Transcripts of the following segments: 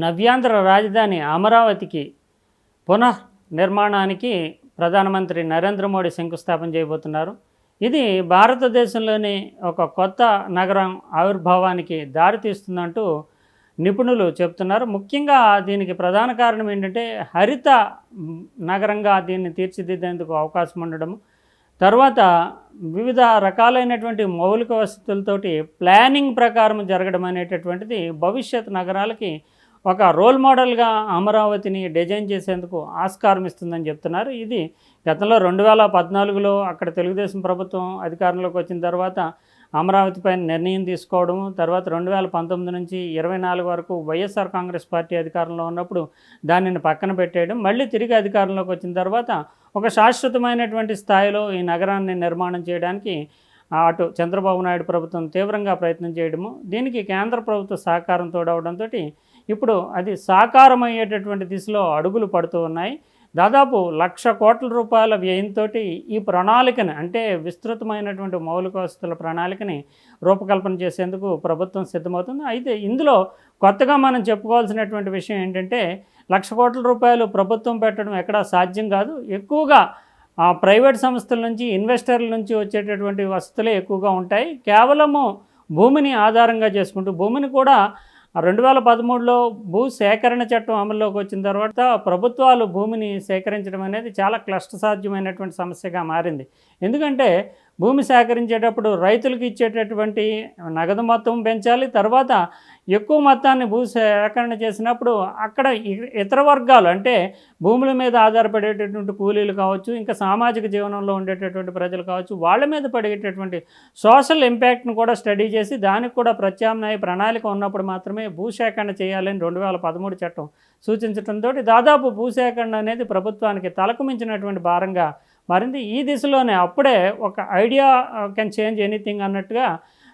నవ్యాంధ్ర రాజధాని అమరావతికి పునః నిర్మాణానికి ప్రధానమంత్రి నరేంద్ర మోడీ శంకుస్థాపన చేయబోతున్నారు. ఇది భారతదేశంలోని ఒక కొత్త నగరం ఆవిర్భావానికి దారితీస్తుందంటూ నిపుణులు చెప్తున్నారు ముఖ్యంగా దీనికి ప్రధాన కారణం ఏంటంటే హరిత నగరంగా దీన్ని తీర్చిదిద్దేందుకు అవకాశం ఉండడం తర్వాత వివిధ రకాలైనటువంటి మౌలిక వసతులతోటి ప్లానింగ్ ప్రకారం జరగడం అనేటటువంటిది భవిష్యత్ నగరాలకి ఒక రోల్ మోడల్గా అమరావతిని డిజైన్ చేసేందుకు ఆస్కారం ఇస్తుందని చెప్తున్నారు. ఇది గతంలో రెండు వేల పద్నాలుగులో అక్కడ తెలుగుదేశం ప్రభుత్వం అధికారంలోకి వచ్చిన తర్వాత అమరావతి పైన నిర్ణయం తీసుకోవడం తర్వాత రెండు వేల పంతొమ్మిది నుంచి ఇరవై నాలుగు వరకు వైఎస్ఆర్ కాంగ్రెస్ పార్టీ అధికారంలో ఉన్నప్పుడు దానిని పక్కన పెట్టేయడం మళ్ళీ తిరిగి అధికారంలోకి వచ్చిన తర్వాత ఒక శాశ్వతమైనటువంటి స్థాయిలో ఈ నగరాన్ని నిర్మాణం చేయడానికి అటు చంద్రబాబు నాయుడు ప్రభుత్వం తీవ్రంగా ప్రయత్నం చేయడము దీనికి కేంద్ర ప్రభుత్వ సహకారం తోడవడంతో ఇప్పుడు అది సాకారమయ్యేటటువంటి దిశలో అడుగులు పడుతూ ఉన్నాయి. దాదాపు లక్ష కోట్ల రూపాయల వ్యయంతో ఈ ప్రణాళికని అంటే విస్తృతమైనటువంటి మౌలిక వసతుల ప్రణాళికని రూపకల్పన చేసేందుకు ప్రభుత్వం సిద్ధమవుతుంది. అయితే ఇందులో కొత్తగా మనం చెప్పుకోవాల్సినటువంటి విషయం ఏంటంటే లక్ష కోట్ల రూపాయలు ప్రభుత్వం పెట్టడం ఎక్కడా సాధ్యం కాదు. ఎక్కువగా ప్రైవేట్ సంస్థల నుంచి ఇన్వెస్టర్ల నుంచి వచ్చేటటువంటి వసతులే ఎక్కువగా ఉంటాయి. కేవలము భూమిని ఆధారంగా చేసుకుంటూ భూమిని కూడా రెండు వేల పదమూడులో భూ సేకరణ చట్టం అమల్లోకి వచ్చిన తర్వాత ప్రభుత్వాలు భూమిని సేకరించడం అనేది చాలా క్లిష్టసాధ్యమైనటువంటి సమస్యగా మారింది. ఎందుకంటే భూమి సేకరించేటప్పుడు రైతులకు ఇచ్చేటటువంటి నగదు మొత్తం పెంచాలి. తర్వాత ఎక్కువ మొత్తాన్ని భూ సేకరణ చేసినప్పుడు అక్కడ ఇతర వర్గాలు అంటే భూముల మీద ఆధారపడేటటువంటి కూలీలు కావచ్చు ఇంకా సామాజిక జీవనంలో ఉండేటటువంటి ప్రజలు కావచ్చు వాళ్ళ మీద పడేటటువంటి సోషల్ ఇంపాక్ట్ను కూడా స్టడీ చేసి దానికి కూడా ప్రత్యామ్నాయ ప్రణాళిక ఉన్నప్పుడు మాత్రమే భూసేకరణ చేయాలని రెండు వేల పదమూడు చట్టం సూచించడంతో దాదాపు భూసేకరణ అనేది ప్రభుత్వానికి తలకు మించినటువంటి భారంగా మరింత ఈ దిశలోనే అప్పుడే ఒక ఐడియా కెన్ చేంజ్ ఎనీథింగ్ అన్నట్టుగా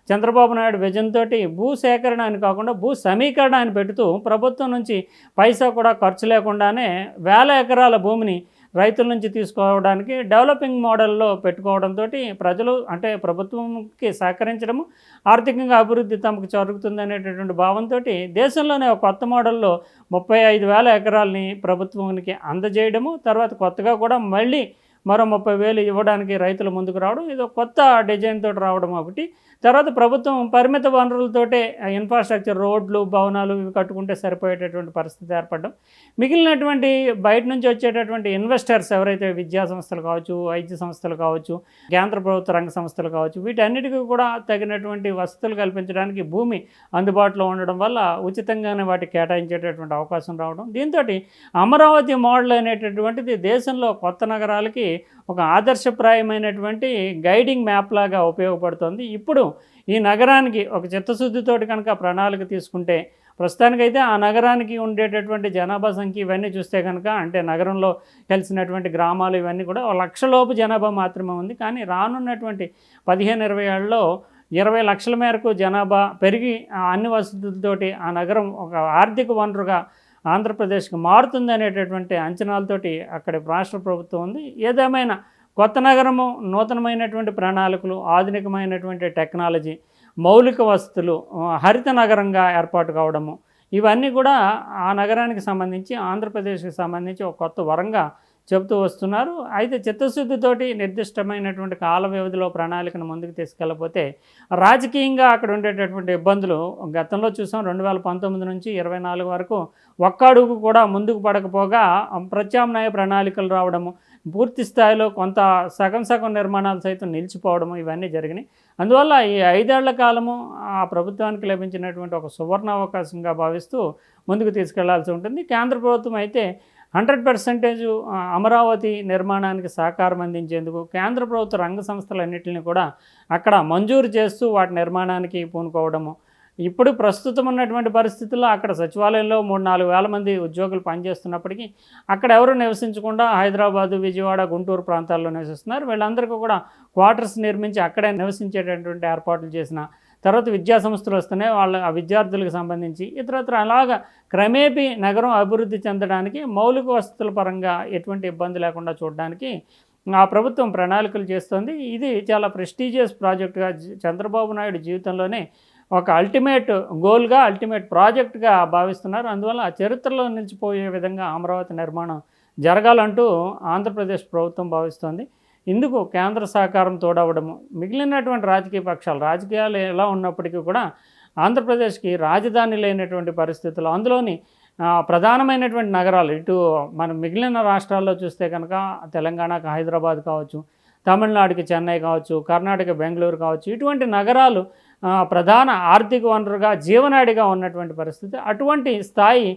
చంద్రబాబు నాయుడు విజన్ తోటి భూ సేకరణ అని కాకుండా భూ సమీకరణ అని పెడుతూ ప్రభుత్వం నుంచి పైసా కూడా ఖర్చు లేకుండానే వేల ఎకరాల భూమిని రైతుల నుంచి తీసుకోవడానికి డెవలపింగ్ మోడల్లో పెట్టుకోవడంతో ప్రజలు అంటే ప్రభుత్వంకి సహకరించడము ఆర్థికంగా అభివృద్ధి తమకు జరుగుతుంది అనేటటువంటి భావంతో దేశంలోనే ఒక కొత్త మోడల్లో ముప్పై ఐదు వేల ఎకరాలని ప్రభుత్వానికి అందజేయడము తర్వాత కొత్తగా కూడా మళ్ళీ మరో ముప్పై వేలు ఇవ్వడానికి రైతులు ముందుకు రావడం ఇది ఒక కొత్త డిజైన్ తోటి రావడం ఒకటి. తర్వాత ప్రభుత్వం పరిమిత వనరులతోటే ఇన్ఫ్రాస్ట్రక్చర్ రోడ్లు భవనాలు ఇవి కట్టుకుంటే సరిపోయేటటువంటి పరిస్థితి ఏర్పడడం. మిగిలినటువంటి బయట నుంచి వచ్చేటటువంటి ఇన్వెస్టర్స్ ఎవరైతే విద్యా సంస్థలు కావచ్చు వైద్య సంస్థలు కావచ్చు కేంద్ర ప్రభుత్వ రంగ సంస్థలు కావచ్చు వీటన్నిటికీ కూడా తగినటువంటి వసతులు కల్పించడానికి భూమి అందుబాటులో ఉండడం వల్ల ఉచితంగానే వాటికి కేటాయించేటటువంటి అవకాశం రావడం. దీంతో అమరావతి మోడల్ అనేటటువంటిది దేశంలో కొత్త నగరాలకి ఒక ఆదర్శప్రాయమైనటువంటి గైడింగ్ మ్యాప్ లాగా ఉపయోగపడుతుంది. ఇప్పుడు ఈ నగరానికి ఒక చిత్తశుద్ధితోటి కనుక ప్రణాళిక తీసుకుంటే ప్రస్తుతానికైతే ఆ నగరానికి ఉండేటటువంటి జనాభా సంఖ్య ఇవన్నీ చూస్తే కనుక అంటే నగరంలో కలిసినటువంటి గ్రామాలు ఇవన్నీ కూడా ఒక లక్షలోపు జనాభా మాత్రమే ఉంది. కానీ రానున్నటువంటి పదిహేను ఇరవై ఏళ్ళలో ఇరవై లక్షల మేరకు జనాభా పెరిగి ఆ అన్ని వసతులతోటి ఆ నగరం ఒక ఆర్థిక వనరుగా ఆంధ్రప్రదేశ్కి మారుతుంది అనేటటువంటి అంచనాలతోటి అక్కడి రాష్ట్ర ప్రభుత్వం ఉంది. ఏదేమైనా కొత్త నగరము నూతనమైనటువంటి ప్రణాళికలు ఆధునికమైనటువంటి టెక్నాలజీ మౌలిక వసతులు హరిత నగరంగా ఏర్పాటు కావడము ఇవన్నీ కూడా ఆ నగరానికి సంబంధించి ఆంధ్రప్రదేశ్కి సంబంధించి ఒక కొత్త వరంగా చెబుతూ వస్తున్నారు. అయితే చిత్తశుద్ధితోటి నిర్దిష్టమైనటువంటి కాల వ్యవధిలో ప్రణాళికను ముందుకు తీసుకెళ్ళకపోతే రాజకీయంగా అక్కడ ఉండేటటువంటి ఇబ్బందులు గతంలో చూసాం రెండు వేల పంతొమ్మిది నుంచి ఇరవై నాలుగు వరకు ఒక్క అడుగు కూడా ముందుకు పడకపోగా ప్రత్యామ్నాయ ప్రణాళికలు రావడము పూర్తి స్థాయిలో కొంత సగం సగం నిర్మాణాలు సైతం నిలిచిపోవడము ఇవన్నీ జరిగినాయి. అందువల్ల ఈ ఐదేళ్ళ కాలము ఆ ప్రభుత్వానికి లభించినటువంటి ఒక సువర్ణ అవకాశంగా భావిస్తూ ముందుకు తీసుకెళ్ళాల్సి ఉంటుంది. కేంద్ర ప్రభుత్వం అయితే హండ్రెడ్ పర్సెంటేజ్ అమరావతి నిర్మాణానికి సహకారం అందించేందుకు కేంద్ర ప్రభుత్వ రంగ సంస్థలన్నింటినీ కూడా అక్కడ మంజూరు చేస్తూ వాటి నిర్మాణానికి పూనుకోవడము. ఇప్పుడు ప్రస్తుతం ఉన్నటువంటి పరిస్థితుల్లో అక్కడ సచివాలయంలో మూడు నాలుగు వేల మంది ఉద్యోగులు పనిచేస్తున్నప్పటికీ అక్కడ ఎవరు నివసించకుండా హైదరాబాదు విజయవాడ గుంటూరు ప్రాంతాల్లో నివసిస్తున్నారు. వీళ్ళందరికీ కూడా క్వార్టర్స్ నిర్మించి అక్కడే నివసించేటటువంటి ఏర్పాట్లు చేసిన తర్వాత విద్యా సంస్థలు వస్తున్నాయి వాళ్ళ ఆ విద్యార్థులకు సంబంధించి ఇతరత్ర అలాగా క్రమేపీ నగరం అభివృద్ధి చెందడానికి మౌలిక వసతుల పరంగా ఎటువంటి ఇబ్బంది లేకుండా చూడడానికి ఆ ప్రభుత్వం ప్రణాళికలు చేస్తుంది. ఇది చాలా ప్రెస్టీజియస్ ప్రాజెక్టుగా చంద్రబాబు నాయుడు జీవితంలోనే ఒక అల్టిమేట్ గోల్గా అల్టిమేట్ ప్రాజెక్ట్గా భావిస్తున్నారు. అందువల్ల ఆ చరిత్రలో నిలిచిపోయే విధంగా అమరావతి నిర్మాణం జరగాలంటూ ఆంధ్రప్రదేశ్ ప్రభుత్వం భావిస్తోంది. ఇందుకు కేంద్ర సహకారం తోడవడము మిగిలినటువంటి రాజకీయ పక్షాలు రాజకీయాలు ఎలా ఉన్నప్పటికీ కూడా ఆంధ్రప్రదేశ్కి రాజధాని లేనటువంటి పరిస్థితులు అందులోని ప్రధానమైనటువంటి నగరాలు ఇటు మనం మిగిలిన రాష్ట్రాల్లో చూస్తే కనుక తెలంగాణకు హైదరాబాద్ కావచ్చు తమిళనాడుకి చెన్నై కావచ్చు కర్ణాటక బెంగళూరు కావచ్చు ఇటువంటి నగరాలు ప్రధాన ఆర్థిక వనరుగా జీవనాడిగా ఉన్నటువంటి పరిస్థితి. అటువంటి స్థాయి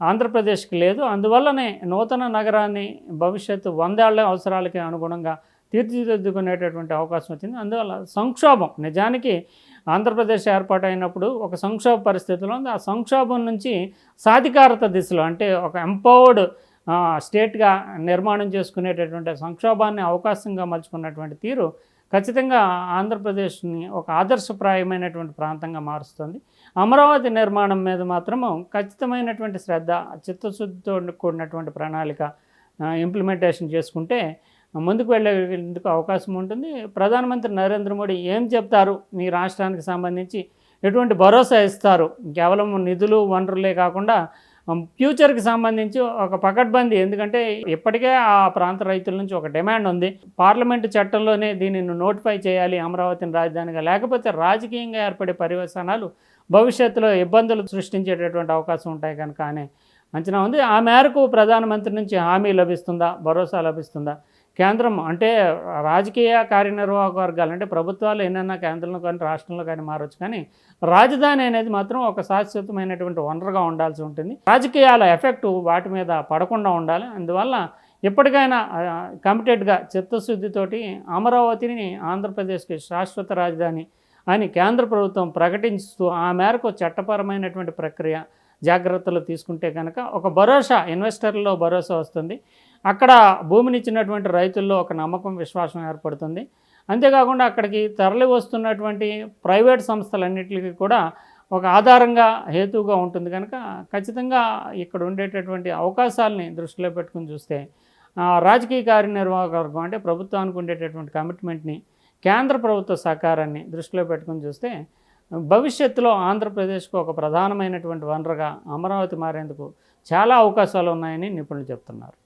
ఆంధ్రప్రదేశ్కి లేదు. అందువల్లనే నూతన నగరాన్ని భవిష్యత్తు వందేళ్ళ అవసరాలకి అనుగుణంగా తీర్చిదిద్దుకునేటటువంటి అవకాశం వచ్చింది. అందువల్ల సంక్షోభం నిజానికి ఆంధ్రప్రదేశ్ ఏర్పాటైనప్పుడు ఒక సంక్షోభ పరిస్థితిలో ఉంది. ఆ సంక్షోభం నుంచి సాధికారత దిశలో అంటే ఒక ఎంపవర్డ్ స్టేట్గా నిర్మాణం చేసుకునేటటువంటి సంక్షోభాన్ని అవకాశంగా మలుచుకున్నటువంటి తీరు ఖచ్చితంగా ఆంధ్రప్రదేశ్ని ఒక ఆదర్శప్రాయమైనటువంటి ప్రాంతంగా మారుస్తుంది. అమరావతి నిర్మాణం మీద మాత్రము ఖచ్చితమైనటువంటి శ్రద్ధ చిత్తశుద్ధితో కూడినటువంటి ప్రణాళిక ఇంప్లిమెంటేషన్ చేసుకుంటే ముందుకు వెళ్ళేందుకు అవకాశం ఉంటుంది. ప్రధానమంత్రి నరేంద్ర మోడీ ఏం చెప్తారు? మీ రాష్ట్రానికి సంబంధించి ఎటువంటి భరోసా ఇస్తారు? కేవలం నిధులు వనరులే కాకుండా ఫ్యూచర్కి సంబంధించి ఒక పకడ్బందీ. ఎందుకంటే ఇప్పటికే ఆ ప్రాంత రైతుల నుంచి ఒక డిమాండ్ ఉంది. పార్లమెంటు చట్టంలోనే దీనిని నోటిఫై చేయాలి అమరావతిని రాజధానిగా. లేకపోతే రాజకీయంగా ఏర్పడే పర్యవసానాలు భవిష్యత్తులో ఇబ్బందులు సృష్టించేటటువంటి అవకాశం ఉంటాయి కనుక అనే అంచనా ఉంది. ఆ మేరకు ప్రధానమంత్రి నుంచి హామీ లభిస్తుందా? భరోసా లభిస్తుందా? కేంద్రం అంటే రాజకీయ కార్యనిర్వాహక వర్గాలు అంటే ప్రభుత్వాలు ఎన్నైనా కేంద్రంలో కానీ రాష్ట్రంలో కానీ మారవచ్చు కానీ రాజధాని అనేది మాత్రం ఒక శాశ్వతమైనటువంటి వనరుగా ఉండాల్సి ఉంటుంది. రాజకీయాల ఎఫెక్ట్ వాటి మీద పడకుండా ఉండాలి. అందువల్ల ఎప్పటికైనా కమిటెడ్గా చిత్తశుద్ధితోటి అమరావతిని ఆంధ్రప్రదేశ్కి శాశ్వత రాజధాని అని కేంద్ర ప్రభుత్వం ప్రకటించుతూ ఆ మేరకు చట్టపరమైనటువంటి ప్రక్రియ జాగ్రత్తలు తీసుకుంటే కనుక ఒక భరోసా ఇన్వెస్టర్లో భరోసా వస్తుంది. అక్కడ భూమిని ఇచ్చినటువంటి రైతుల్లో ఒక నమ్మకం విశ్వాసం ఏర్పడుతుంది. అంతేకాకుండా అక్కడికి తరలి వస్తున్నటువంటి ప్రైవేట్ సంస్థలన్నింటికి కూడా ఒక ఆధారంగా హేతువుగా ఉంటుంది కనుక ఖచ్చితంగా ఇక్కడ ఉండేటటువంటి అవకాశాలని దృష్టిలో పెట్టుకుని చూస్తే రాజకీయ కార్యనిర్వాహక వర్గం అంటే ప్రభుత్వానికి ఉండేటటువంటి కమిట్మెంట్ని కేంద్ర ప్రభుత్వ సహకారాన్ని దృష్టిలో పెట్టుకుని చూస్తే భవిష్యత్తులో ఆంధ్రప్రదేశ్కు ఒక ప్రధానమైనటువంటి వనరుగా అమరావతి మారేందుకు చాలా అవకాశాలు ఉన్నాయని నిపుణులు చెప్తున్నారు.